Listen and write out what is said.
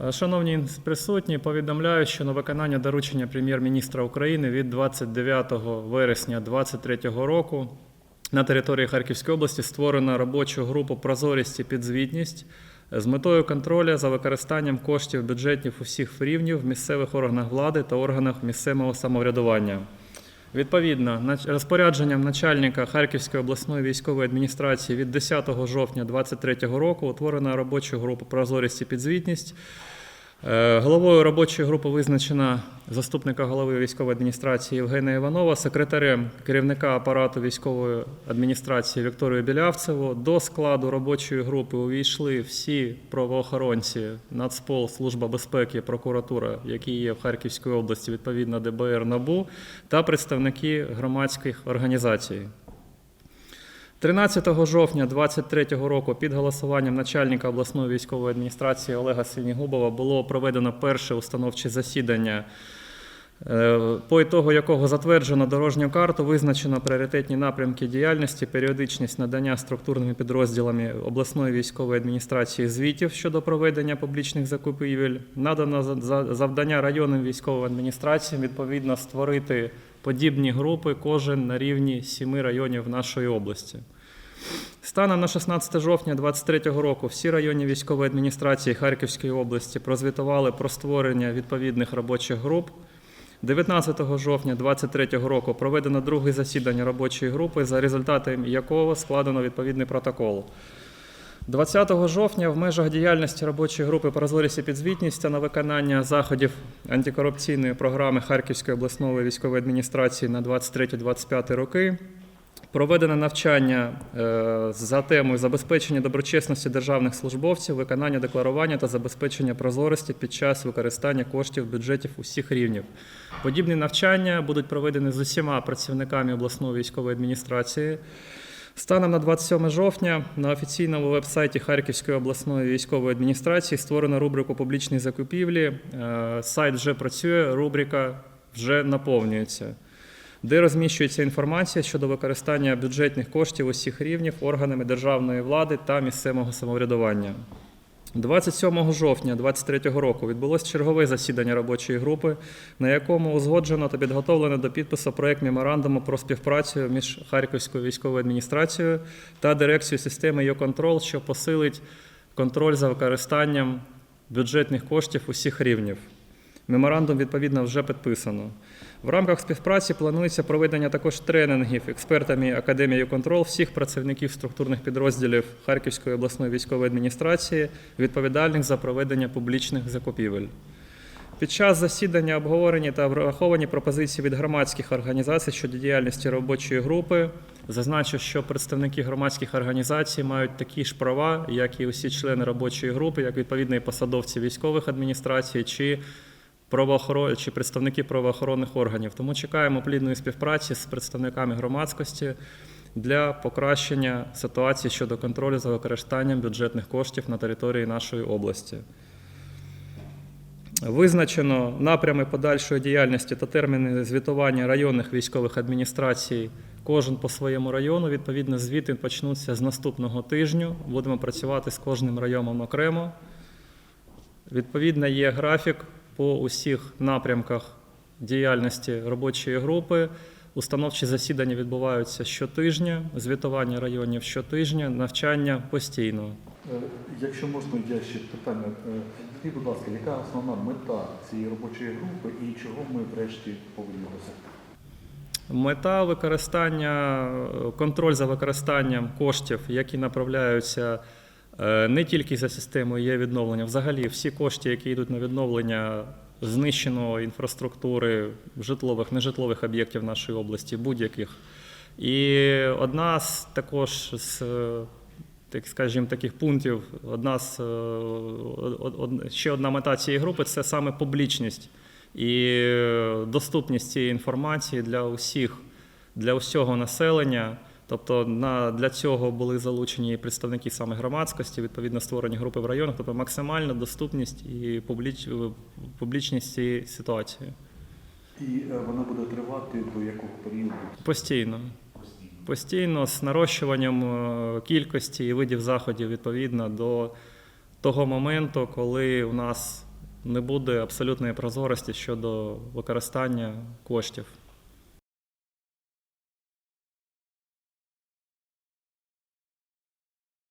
Е, Шановні присутні, повідомляю, що на виконання доручення прем'єр-міністра України від 29 вересня 2023 року на території Харківської області створено робочу групу Прозорість і підзвітність з метою контролю за використанням коштів бюджетів усіх рівнів місцевих органах влади та органах місцевого самоврядування. Відповідно, розпорядженням начальника Харківської обласної військової адміністрації від 10 жовтня 2023 року утворена робоча група Прозорість і підзвітність. Е, Головою робочої групи визначена заступника голови військової адміністрації Євгена Іванова, секретарем керівника апарату військової адміністрації Вікторію Білявцеву. До складу робочої групи увійшли всі правоохоронці, Нацпол, Служба безпеки, прокуратура, які є в Харківській області, відповідно ДБР НАБУ, та представники громадських організацій. 13 жовтня 2023 року під голосуванням начальника обласної військової адміністрації Олега Синігубова було проведено перше установче засідання, по ітогу якого затверджено дорожню карту, визначено пріоритетні напрямки діяльності, періодичність надання структурними підрозділами обласної військової адміністрації звітів щодо проведення публічних закупівель, надано за- за- завдання районним військовим адміністраціям відповідно створити подібні групи, кожен на рівні сіми районів нашої області. Станом на 16 жовтня 2023 року всі районні військової адміністрації Харківської області прозвітували про створення відповідних робочих груп. 19 жовтня 2023 року проведено друге засідання робочої групи, за результатами якого складено відповідний протокол. 20 жовтня в межах діяльності робочої групи Прозорість і підзвітність та на виконання заходів антикорупційної програми Харківської обласної військової адміністрації на 23-25 роки проведено навчання е, за темою забезпечення доброчесності державних службовців, виконання декларування та забезпечення прозорості під час використання коштів бюджетів усіх рівнів. Подібні навчання будуть проведені з усіма працівниками обласної військової адміністрації. Станом на 27 жовтня на офіційному веб-сайті Харківської обласної військової адміністрації створено рубрику публічні закупівлі. Е, Сайт вже працює, рубрика вже наповнюється, де розміщується інформація щодо використання бюджетних коштів усіх рівнів органами державної влади та місцевого самоврядування. 27 жовтня 2023 року відбулось чергове засідання робочої групи, на якому узгоджено та підготовлено до підпису проект меморандуму про співпрацю між Харківською військовою адміністрацією та дирекцією системи «Йоконтрол», що посилить контроль за використанням бюджетних коштів усіх рівнів. Меморандум відповідно вже підписано. В рамках співпраці планується проведення також тренінгів експертами Академії «Контрол» всіх працівників структурних підрозділів Харківської обласної військової адміністрації, відповідальних за проведення публічних закупівель. Під час засідання обговорені та враховані пропозиції від громадських організацій щодо діяльності робочої групи. Зазначу, що представники громадських організацій мають такі ж права, як і усі члени робочої групи, як відповідні посадовці військових адміністрацій чи правоохорон... чи представники правоохоронних органів. Тому чекаємо плідної співпраці з представниками громадськості для покращення ситуації щодо контролю за використанням бюджетних коштів на території нашої області. Визначено напрями подальшої діяльності та терміни звітування районних військових адміністрацій. Кожен по своєму району. Відповідно, звіти почнуться з наступного тижню. Будемо працювати з кожним районом окремо. Відповідно, є графік по усіх напрямках діяльності робочої групи. Установчі засідання відбуваються щотижня, звітування районів щотижня, навчання постійно. Е, Якщо можна, я ще питання. Е, Скажіть, будь ласка, яка основна мета цієї робочої групи і чого ми врешті повинні досягти? Мета використання, е, контроль за використанням коштів, які направляються не тільки за системою є відновлення, взагалі всі кошти, які йдуть на відновлення знищеної інфраструктури житлових, нежитлових об'єктів нашої області, будь-яких. І одна з також з е, так скажімо, таких пунктів, одна з е, ще одна мета цієї групи це саме публічність і е, доступність цієї інформації для усіх, для усього населення. Тобто на, для цього були залучені представники саме громадськості, відповідно створені групи в районах, тобто максимальна доступність і публіч, публічність цієї ситуації. І е, вона буде тривати до якого періоду? Постійно. Постійно. Постійно з нарощуванням е, кількості і видів заходів відповідно до того моменту, коли у нас не буде абсолютної прозорості щодо використання коштів.